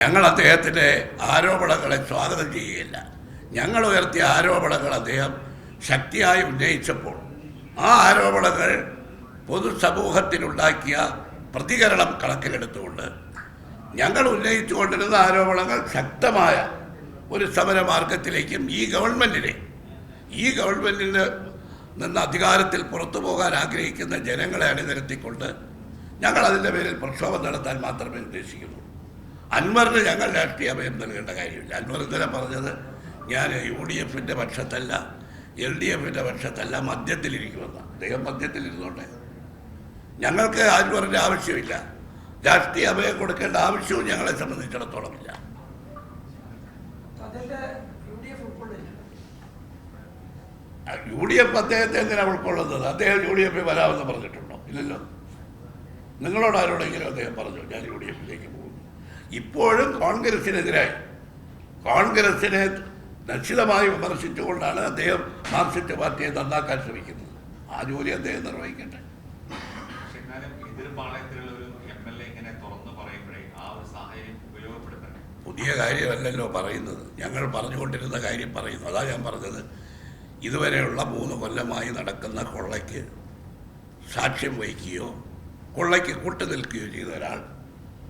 ഞങ്ങൾ അദ്ദേഹത്തിന്റെ ആരോപണങ്ങളെ സ്വാഗതം ചെയ്യുകയില്ല. ഞങ്ങൾ ഉയർത്തിയ ആരോപണങ്ങൾ അദ്ദേഹം ശക്തിയായി ഉന്നയിച്ചപ്പോൾ ആ ആരോപണങ്ങൾ പൊതുസമൂഹത്തിനുണ്ടാക്കിയ പ്രതികരണം കണക്കിലെടുത്തുകൊണ്ട് ഞങ്ങൾ ഉന്നയിച്ചുകൊണ്ടിരുന്ന ആരോപണങ്ങൾ ശക്തമായ ഒരു സമരമാർഗത്തിലേക്കും ഈ ഗവൺമെന്റിനെ ഈ ഗവൺമെന്റിൽ നിന്ന് അധികാരത്തിൽ പുറത്തു പോകാൻ ആഗ്രഹിക്കുന്ന ജനങ്ങളെ അണിനിരത്തിക്കൊണ്ട് ഞങ്ങൾ അതിന്റെ പേരിൽ പ്രക്ഷോഭം നടത്താൻ മാത്രമേ ഉദ്ദേശിക്കുന്നുള്ളൂ. അൻവറിന് ഞങ്ങൾ രാഷ്ട്രീയ അഭയം നൽകേണ്ട കാര്യമില്ല. അൻവർ ഇന്നലെ പറഞ്ഞത് ഞാൻ യു ഡി എഫിന്റെ പക്ഷത്തല്ല എൽ ഡി എഫിന്റെ പക്ഷത്തല്ല മദ്യത്തിലിരിക്കുമെന്ന് അദ്ദേഹം മദ്യത്തിലിരുന്നോട്ടെ ഞങ്ങൾക്ക് അൻവറിന്റെ ആവശ്യമില്ല. രാഷ്ട്രീയ അഭയം കൊടുക്കേണ്ട ആവശ്യവും ഞങ്ങളെ സംബന്ധിച്ചിടത്തോളം ഇല്ല. യു ഡി എഫ് ഉൾക്കൊള്ളില്ല. യു ഡി എഫ് അദ്ദേഹത്തെ എന്തിനാണ് ഉൾക്കൊള്ളുന്നത്? അദ്ദേഹം യു ഡി എഫിൽ വരാമെന്ന് പറഞ്ഞിട്ടുണ്ടോ? ഇല്ലല്ലോ. നിങ്ങളോട് ആരോടെങ്കിലും അദ്ദേഹം പറഞ്ഞു ഞാൻ യു ഡി എഫിലേക്ക് പോകും. ഇപ്പോഴും കോൺഗ്രസിനെതിരായി. കോൺഗ്രസിനെ നിശ്ചിതമായി വിമർശിച്ചുകൊണ്ടാണ് അദ്ദേഹം മാർക്സിസ്റ്റ് പാർട്ടിയെ നന്നാക്കാൻ ശ്രമിക്കുന്നത്. ആ ജോലി അദ്ദേഹം നിർവഹിക്കട്ടെ. പുതിയ കാര്യമല്ലല്ലോ പറയുന്നത്. ഞങ്ങൾ പറഞ്ഞുകൊണ്ടിരുന്ന കാര്യം പറയുന്നു. അതാ ഞാൻ പറഞ്ഞത്. ഇതുവരെയുള്ള മൂന്ന് കൊല്ലമായി നടക്കുന്ന കൊള്ളയ്ക്ക് സാക്ഷ്യം വഹിക്കുകയോ കൊള്ളയ്ക്ക് കൂട്ടു നിൽക്കുകയോ ചെയ്ത ഒരാൾ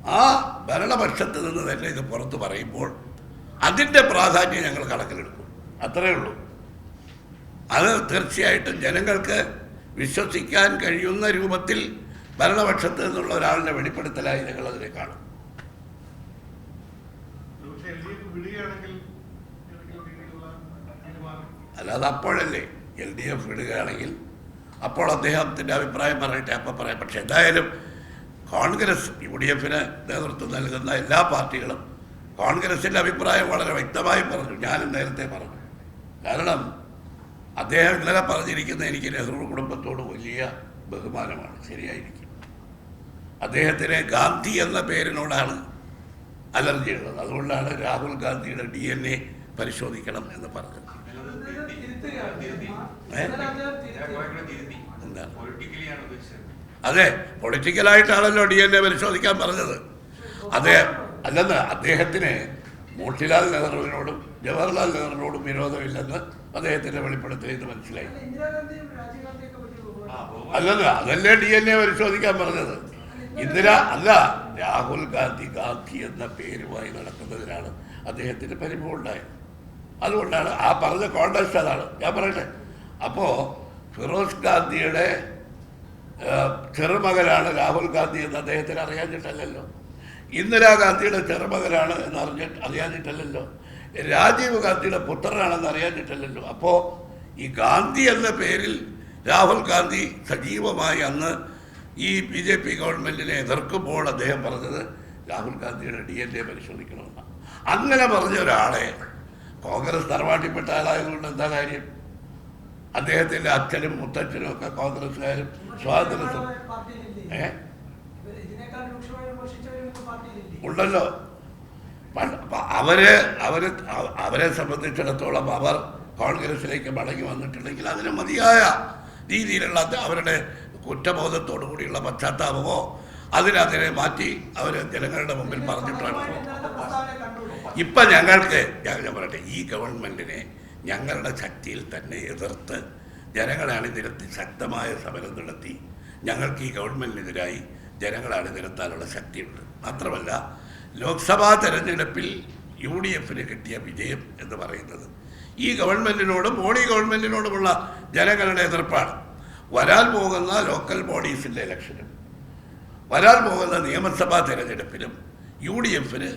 ആ ഭരണപക്ഷത്ത് നിന്ന് തന്നെ ഇത് പുറത്ത് പറയുമ്പോൾ അതിന്റെ പ്രാധാന്യം ഞങ്ങൾ കണക്കിലെടുക്കും. അത്രയേ ഉള്ളൂ. അത് തീർച്ചയായിട്ടും ജനങ്ങൾക്ക് വിശ്വസിക്കാൻ കഴിയുന്ന രൂപത്തിൽ ഭരണപക്ഷത്ത് നിന്നുള്ള ഒരാളുടെ വെളിപ്പെടുത്തലായി ഞങ്ങൾ അതിനെ കാണും. അല്ലാതെ അപ്പോഴല്ലേ എൽ ഡി എഫ് വിടുകയാണെങ്കിൽ അപ്പോൾ അദ്ദേഹത്തിന്റെ അഭിപ്രായം പറയട്ടെ അപ്പം പറയാം. പക്ഷെ എന്തായാലും കോൺഗ്രസ് യു ഡി എഫിന് നേതൃത്വം നൽകുന്ന എല്ലാ പാർട്ടികളും കോൺഗ്രസിന്റെ അഭിപ്രായം വളരെ വ്യക്തമായി പറഞ്ഞു. ഞാനും നേരത്തെ പറഞ്ഞു. കാരണം അദ്ദേഹം ഇന്നലെ പറഞ്ഞിരിക്കുന്ന എനിക്ക് നെഹ്റു കുടുംബത്തോട് വലിയ ബഹുമാനമാണ്. ശരിയായിരിക്കും. അദ്ദേഹത്തിന് ഗാന്ധി എന്ന പേരിനോടാണ് അലർജി ഉള്ളത്. അതുകൊണ്ടാണ് രാഹുൽ ഗാന്ധിയുടെ ഡി എൻ എ പരിശോധിക്കണം എന്ന് പറഞ്ഞത്. എന്താണ്? അതെ പൊളിറ്റിക്കലായിട്ടാണല്ലോ ഡി എൻ എ പരിശോധിക്കാൻ പറഞ്ഞത്. അതെ അല്ലെന്ന് അദ്ദേഹത്തിന് മോട്ടിലാൽ നെഹ്റുവിനോടും ജവഹർലാൽ നെഹ്റുവിനോടും വിരോധമില്ലെന്ന് അദ്ദേഹത്തിന്റെ വെളിപ്പെടുത്തൽ ഇത് മനസ്സിലായി. അല്ലെന്ന് അതല്ലേ ഡി എൻ എ പരിശോധിക്കാൻ പറഞ്ഞത്. ഇന്ദിര അല്ല രാഹുൽ ഗാന്ധി ഗാന്ധി എന്ന പേരുമായി നടക്കുന്നതിനാണ് അദ്ദേഹത്തിന് പരിഭവം ഉണ്ടായത്. അതുകൊണ്ടാണ് ആ പറഞ്ഞ കോണ്ടസ്റ്റ് അതാണ്. ഞാൻ പറയട്ടെ? അപ്പോൾ ഫിറോസ് ഗാന്ധിയുടെ ചെറുമകനാണ് രാഹുൽ ഗാന്ധി എന്ന് അദ്ദേഹത്തിന് അറിയാഞ്ഞിട്ടല്ലല്ലോ. ഇന്ദിരാഗാന്ധിയുടെ ചെറുമകനാണ് എന്ന് അറിഞ്ഞ അറിയാഞ്ഞിട്ടല്ലല്ലോ. രാജീവ് ഗാന്ധിയുടെ പുത്രനാണെന്ന് അറിയാഞ്ഞിട്ടല്ലല്ലോ. അപ്പോൾ ഈ ഗാന്ധി എന്ന പേരിൽ രാഹുൽ ഗാന്ധി സജീവമായി അന്ന് ഈ ബി ജെ പി ഗവൺമെന്റിനെ എതിർക്കുമ്പോൾ അദ്ദേഹം പറഞ്ഞത് രാഹുൽ ഗാന്ധിയുടെ ഡി എൻ എ പരിശോധിക്കണമെന്നാണ്. അങ്ങനെ പറഞ്ഞ ഒരാളെ കോൺഗ്രസ് തറവാട്ടിൽപ്പെട്ട ആളായതുകൊണ്ട് എന്താ കാര്യം? അദ്ദേഹത്തിന്റെ അച്ഛനും മുത്തച്ഛനും ഒക്കെ കോൺഗ്രസ്സുകാരും സ്വാതന്ത്ര്യ? ഏ? ഉണ്ടല്ലോ അവർ അവർ അവരെ സംബന്ധിച്ചിടത്തോളം അവർ കോൺഗ്രസിലേക്ക് മടങ്ങി വന്നിട്ടുണ്ടെങ്കിൽ അതിന് മതിയായ രീതിയിലുള്ള അവരുടെ കുറ്റബോധത്തോടു കൂടിയുള്ള പശ്ചാത്താപമോ അതിനതിനെ മാറ്റി അവർ ജനങ്ങളുടെ മുമ്പിൽ പറഞ്ഞിട്ടാണ്? ഇപ്പം ഞങ്ങൾക്ക് ഞാൻ ഞാൻ പറയട്ടെ ഈ ഗവൺമെന്റിനെ ഞങ്ങളുടെ ശക്തിയിൽ തന്നെ എതിർത്ത് ജനങ്ങളെ അണിനിരത്തി ശക്തമായ സമരം നടത്തി. ഞങ്ങൾക്ക് ഈ ഗവൺമെന്റിനെതിരായി ജനങ്ങളെ അണിനിരത്താനുള്ള ശക്തിയുണ്ട്. മാത്രമല്ല ലോക്സഭാ തെരഞ്ഞെടുപ്പിൽ യു ഡി എഫിന് കിട്ടിയ വിജയം എന്ന് പറയുന്നത് ഈ ഗവൺമെന്റിനോടും മോഡി ഗവൺമെന്റിനോടുമുള്ള ജനങ്ങളുടെ എതിർപ്പാണ്. വരാൻ പോകുന്ന ലോക്കൽ ബോഡീസിന്റെ ഇലക്ഷനും വരാൻ പോകുന്ന നിയമസഭാ തെരഞ്ഞെടുപ്പിലും യു ഡി എഫിന്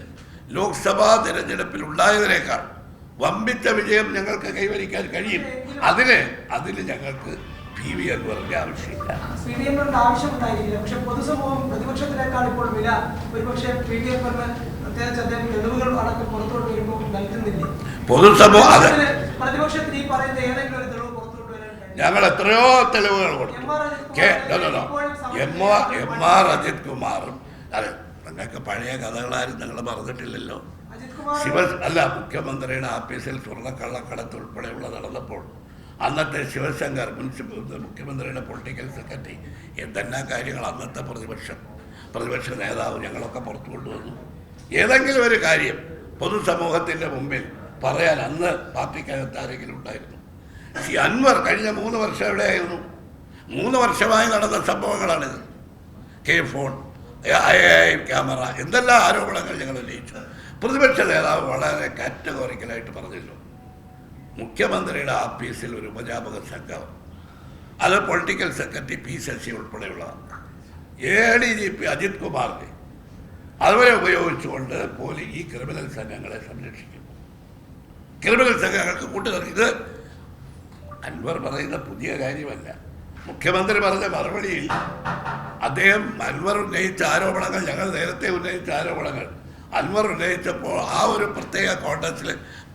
ലോക്സഭാ തെരഞ്ഞെടുപ്പിൽ ഉണ്ടായതിനേക്കാൾ വമ്പിച്ച വിജയം ഞങ്ങൾക്ക് കൈവരിക്കാൻ കഴിയും. അതിന് അതിന് ഞങ്ങൾക്ക് പി വി അൻവറിന്റെ ആവശ്യമില്ല. പി ഡി എമ്മിന്റെ പക്ഷെ പൊതുസമൂഹം പ്രതിപക്ഷത്തിനേക്കാൾ ഇപ്പോൾ വില ഒരുപക്ഷെ പി ഡി എഫിന് പ്രത്യേകിച്ച് അദ്ദേഹം തെളിവുകൾ അടക്കം പുറത്തോട്ട് വരുമ്പോൾ നൽകുന്നില്ലേ? പൊതുസമൂഹം അത്. പ്രതിപക്ഷത്തിന് ഈ പറയുന്ന ഏതെങ്കിലും ഒരു തെളിവ് പുറത്തോട്ട് വരാൻ ഞങ്ങൾ എത്രയോ തെളിവുകൾ കൊടുത്തു. എം ആർ അജിത് കുമാറും. അതെ നിങ്ങൾക്ക് പഴയ കഥകളാരും നിങ്ങൾ മറന്നിട്ടില്ലല്ലോ. ശിവ അല്ല മുഖ്യമന്ത്രിയുടെ ആഫീസിൽ സ്വർണക്കള്ളക്കടത്ത് ഉൾപ്പെടെയുള്ള നടന്നപ്പോൾ അന്നത്തെ ശിവശങ്കർ മുനിസിപ്പൽ മുഖ്യമന്ത്രിയുടെ പൊളിറ്റിക്കൽ സെക്രട്ടറി. എന്തെല്ലാം കാര്യങ്ങൾ അന്നത്തെ പ്രതിപക്ഷം? പ്രതിപക്ഷ നേതാവ് ഞങ്ങളൊക്കെ പുറത്തു കൊണ്ടുവന്നു. ഏതെങ്കിലും ഒരു കാര്യം പൊതുസമൂഹത്തിന്റെ മുമ്പിൽ പറയാൻ അന്ന് പാർട്ടിക്കകത്ത് ആരെങ്കിലും ഉണ്ടായിരുന്നു? ഈ അൻവർ കഴിഞ്ഞ മൂന്ന് വർഷം എവിടെയായിരുന്നു? മൂന്ന് വർഷമായി നടന്ന സംഭവങ്ങളാണിത്. K FON I I camera എന്തെല്ലാം ആരോപണങ്ങൾ ഞങ്ങൾ ഉന്നയിച്ചു? പ്രതിപക്ഷ നേതാവ് വളരെ കാറ്റഗോറിക്കലായിട്ട് പറഞ്ഞല്ലോ മുഖ്യമന്ത്രിയുടെ ആഫീസിൽ ഒരു ഉപജാപക സംഘം അത് പൊളിറ്റിക്കൽ സെക്രട്ടറി പി ശശി ഉൾപ്പെടെയുള്ള A D G P Ajith കുമാറിനെ അതുവരെ ഉപയോഗിച്ചുകൊണ്ട് പോലീസ് ഈ ക്രിമിനൽ സംഘങ്ങളെ സംരക്ഷിക്കും ക്രിമിനൽ സംഘങ്ങൾക്ക് കൂട്ടുകാർ ഇത് അൻവർ പറയുന്ന പുതിയ കാര്യമല്ല. മുഖ്യമന്ത്രി പറഞ്ഞ മറുപടിയിൽ അദ്ദേഹം അൻവർ ഉന്നയിച്ച ആരോപണങ്ങൾ ഞങ്ങൾ നേരത്തെ ഉന്നയിച്ച ആരോപണങ്ങൾ അൻവർ ഉന്നയിച്ചപ്പോൾ ആ ഒരു പ്രത്യേക കോണ്ടസ്റ്റിൽ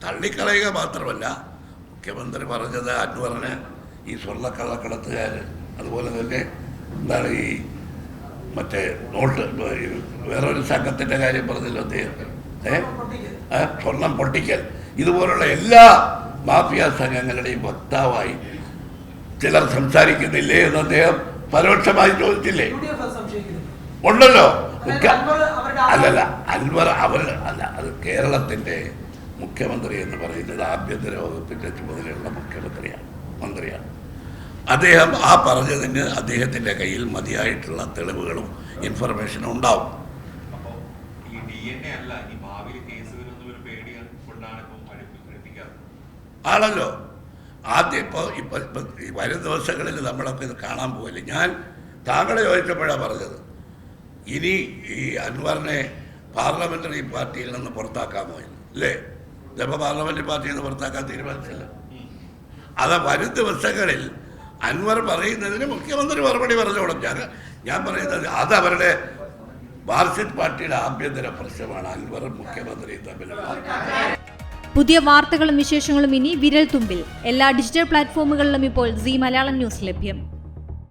തള്ളിക്കളയുക മാത്രമല്ല മുഖ്യമന്ത്രി പറഞ്ഞത് അൻവറിന് ഈ സ്വർണക്കള്ളക്കടത്തുകാർ അതുപോലെ തന്നെ എന്താണ് ഈ മറ്റേ നോട്ട് വേറൊരു സംഘത്തിന്റെ കാര്യം പറഞ്ഞില്ല അദ്ദേഹം. ഏ? സ്വർണം പൊട്ടിക്കൽ. ഇതുപോലുള്ള എല്ലാ മാഫിയ സംഘങ്ങളുടെയും വക്താവായി ചിലർ സംസാരിക്കുന്നില്ലേ എന്ന് അദ്ദേഹം പരോക്ഷമായി ചോദിച്ചില്ലേ? ഉണ്ടല്ലോ. അല്ലല്ല അൽവർ അവർ അല്ല അത് കേരളത്തിന്റെ മുഖ്യമന്ത്രി എന്ന് പറയുന്നത് ആഭ്യന്തര വകുപ്പിന്റെ ചുമതലയുള്ള മുഖ്യമന്ത്രിയാണ് മന്ത്രിയാണ്. അദ്ദേഹം ആ പറഞ്ഞതിന് അദ്ദേഹത്തിന്റെ കയ്യിൽ മതിയായിട്ടുള്ള തെളിവുകളും ഇൻഫർമേഷനും ഉണ്ടാവും. ആണല്ലോ. ആദ്യം ഇപ്പോൾ ഇപ്പം വരും ദിവസങ്ങളിൽ നമ്മളൊക്കെ ഇത് കാണാൻ പോകില്ല ഞാൻ താങ്കളെ ചോദിച്ചപ്പോഴാണ് പറഞ്ഞത്. ഇനി ഈ അൻവറിനെ പാർലമെന്ററി പാർട്ടിയിൽ നിന്ന് പുറത്താക്കാമോ എന്ന് അല്ലേ? ചിലപ്പോൾ പാർലമെന്ററി പാർട്ടിയിൽ നിന്ന് പുറത്താക്കാൻ തീരുമാനിച്ചില്ല. അത് വരും ദിവസങ്ങളിൽ അൻവർ പറയുന്നതിന് മുഖ്യമന്ത്രി മറുപടി പറഞ്ഞോളും. ഞാൻ ഞാൻ പറയുന്നത് അത് അവരുടെ മാർക്സിസ്റ്റ് പാർട്ടിയുടെ ആഭ്യന്തര പ്രശ്നമാണ്. അൻവറും മുഖ്യമന്ത്രിയും തമ്മിലുള്ള പുതിയ വാർത്തകളും വിശേഷങ്ങളും ഇനി വിരൽ തുമ്പിൽ. എല്ലാ ഡിജിറ്റൽ പ്ലാറ്റ്ഫോമുകളിലും ഇപ്പോൾ സി മലയാളം ന്യൂസ് ലഭ്യം.